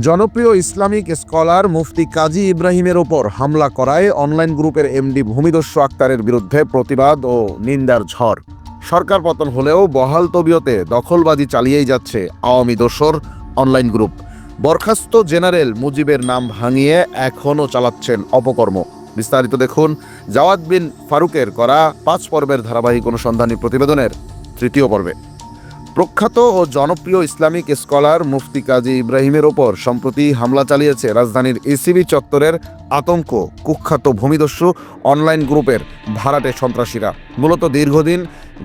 জনপ্রিয় Islamic scholar মুফতি কাজী ইব্রাহিমের ওপর হামলা করায় অনলাইন গ্রুপের এমডি ভূমিদস্যু আক্তারের বিরুদ্ধে প্রতিবাদ ও নিন্দার ঝড়। সরকার পতন হলেও বহাল তবিয়তে দখলবাজি চালিয়েই যাচ্ছে আওয়ামী দোসর অনলাইন গ্রুপ। বরখাস্ত জেনারেল মুজিবের নাম ভাঙিয়ে এখনও চালাচ্ছেন অপকর্ম। বিস্তারিত দেখুন জাওয়াদ বিন ফারুকের করা পাঁচ পর্বের ধারাবাহিক অনুসন্ধানী প্রতিবেদনের তৃতীয় পর্বে। প্রখ্যাত ও জনপ্রিয় ইসলামিক স্কলার মুফতি কাজী ইব্রাহিমের ওপর সম্প্রতি হামলা চালিয়েছে রাজধানীর এসিবি চত্বরের আতঙ্ক, কুখ্যাত ভূমিদস্যু অনলাইন গ্রুপের ভাড়াটে সন্ত্রাসীরা। মূলত দীর্ঘদিন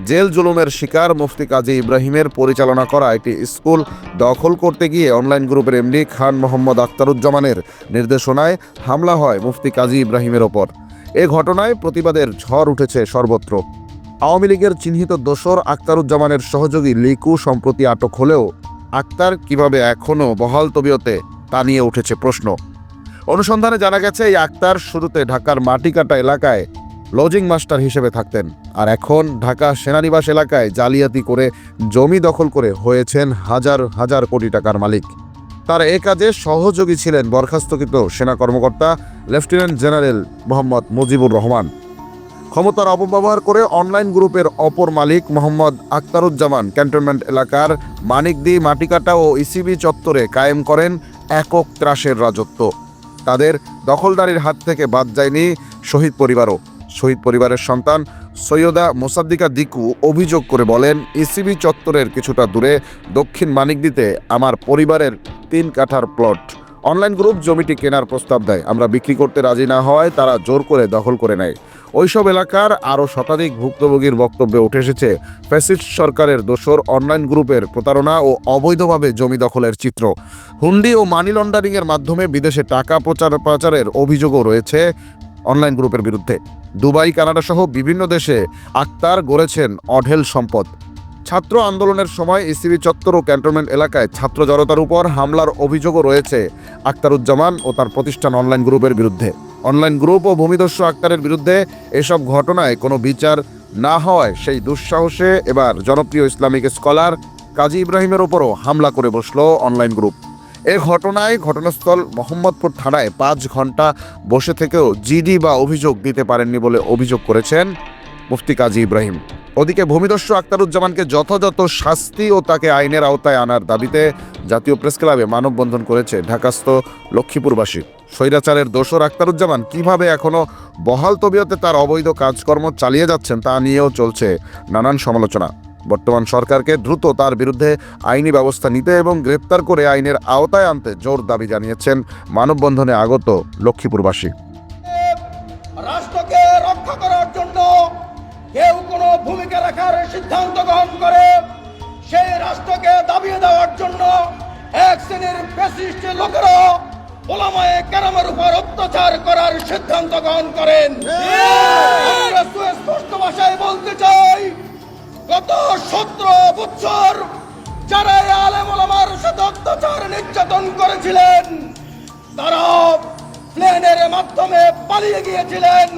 জেল জুলুমের শিকার মুফতি কাজী ইব্রাহিমের পরিচালনা করা একটি স্কুল দখল করতে গিয়ে অনলাইন গ্রুপের এমডি খান মোহাম্মদ আখতারুজ্জামানের নির্দেশনায় হামলা হয় মুফতি কাজী ইব্রাহিমের ওপর। এ ঘটনায় প্রতিবাদের ঝড় উঠেছে সর্বত্র। আওয়ামী লীগের চিহ্নিত দোসর আক্তারুজ্জামানের সহযোগী লিকু সম্প্রতি আটক হলেও আক্তার কীভাবে এখনও বহাল তবিয়তে তা নিয়ে উঠেছে প্রশ্ন। অনুসন্ধানে জানা গেছে, এই আক্তার শুরুতে ঢাকার মাটিকাটা এলাকায় লজিং মাস্টার হিসেবে থাকতেন আর এখন ঢাকা সেনানিবাস এলাকায় জালিয়াতি করে জমি দখল করে হয়েছেন হাজার হাজার কোটি টাকার মালিক। তার এ কাজে সহযোগী ছিলেন বরখাস্তকৃত সেনা কর্মকর্তা লেফটেন্যান্ট জেনারেল মোহাম্মদ মুজিবুর রহমান। ক্ষমতার অপব্যবহার করে অনলাইন গ্রুপের অপর মালিক মোহাম্মদ আক্তারুজ্জামান ক্যান্টনমেন্ট এলাকার মানিকদি মাটিকাটা ও ইসিবি চত্বরে কায়েম করেন একক ত্রাসের রাজত্ব। তাদের দখলদারির হাত থেকে বাদ যায়নি শহীদ পরিবারও। শহীদ পরিবারের সন্তান সৈয়দা মোসাদ্দিকা দিকু অভিযোগ করে বলেন, ইসিবি চত্বরের কিছুটা দূরে দক্ষিণ মানিকদিতে আমার পরিবারের তিন কাঠার প্লট। অনলাইন গ্রুপ জমিটি কেনার প্রস্তাব দেয়। আমরা বিক্রি করতে রাজি না হওয়ায় তারা জোর করে দখল করে নেয়। ওইসব এলাকার আরও শতাধিক ভুক্তভোগীর বক্তব্যে উঠে এসেছে ফ্যাসিস্ট সরকারের দোসর অনলাইন গ্রুপের প্রতারণা ও অবৈধভাবে জমি দখলের চিত্র। হুন্ডি ও মানি লন্ডারিংয়ের মাধ্যমে বিদেশে টাকা প্রচার পাচারের অভিযোগও রয়েছে অনলাইন গ্রুপের বিরুদ্ধে। দুবাই, কানাডা সহ বিভিন্ন দেশে আক্তার গড়েছেন অঢেল সম্পদ। ছাত্র আন্দোলনের সময় ইসিবি চত্বর ও ক্যান্টনমেন্ট এলাকায় ছাত্র জনতার উপর হামলার অভিযোগও রয়েছে আক্তারুজ্জামান ও তার প্রতিষ্ঠান অনলাইন গ্রুপের বিরুদ্ধে। অনলাইন গ্রুপ ও ভূমিদস্যু আক্তারের বিরুদ্ধে এসব ঘটনায় কোনো বিচার না হওয়ায় সেই দুঃসাহসে এবার জনপ্রিয় ইসলামিক স্কলার কাজী ইব্রাহিমের ওপরও হামলা করে বসল অনলাইন গ্রুপ। এ ঘটনায় ঘটনাস্থল মোহাম্মদপুর থানায় পাঁচ ঘণ্টা বসে থেকেও জিডি বা অভিযোগ দিতে পারেননি বলে অভিযোগ করেছেন মুফতি কাজী ইব্রাহিম। ওদিকে ভূমিদস্যু আক্তারুজ্জামানকে যথাযথ শাস্তি ও তাকে আইনের আওতায় আনার দাবিতে জাতীয় প্রেস ক্লাবে মানববন্ধন করেছে ঢাকাস্থ লক্ষ্মীপুরবাসী। স্বৈরাচারের দোসর আক্তারুজ্জামান কীভাবে এখনও বহাল তবিয়তে তার অবৈধ কাজকর্ম চালিয়ে যাচ্ছেন তা নিয়েও চলছে নানান সমালোচনা। বর্তমান সরকারকে দ্রুত তার বিরুদ্ধে আইনি ব্যবস্থা নিতে এবং গ্রেপ্তার করে আইনের আওতায় আনতে জোর দাবি জানিয়েছেন মানববন্ধনে আগত লক্ষ্মীপুরবাসী। রাষ্ট্রকে রক্ষা করার জন্য কেউ ভূমিকা রাখার সিদ্ধান্ত গ্রহণ করে সেই রাষ্ট্রকে দাবিয়ে দেওয়ার জন্য এক শ্রেণির ফ্যাসিস্ট লোকেরা ওলামায়ে কেরামের উপর অত্যাচার করার সিদ্ধান্ত গ্রহণ করেন। আমরা ভাষায় বলতে চাই, গত সতেরো বছর যারা আলেম ওলামার সাথে অত্যাচার নির্যাতন করেছিলেন, তারা প্লেনের মাধ্যমে পালিয়ে গিয়েছিলেন।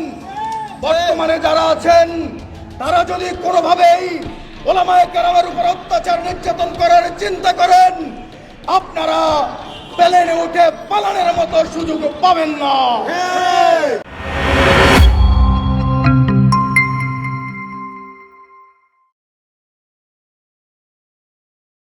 বর্তমানে যারা আছেন তারা যদি কোনোভাবেই ওলামায় কেরামের উপর অত্যাচার, নির্যাতন করার চিন্তা করেন, আপনারা প্লেনে উঠে পালানোর মতো সুযোগ পাবেন না।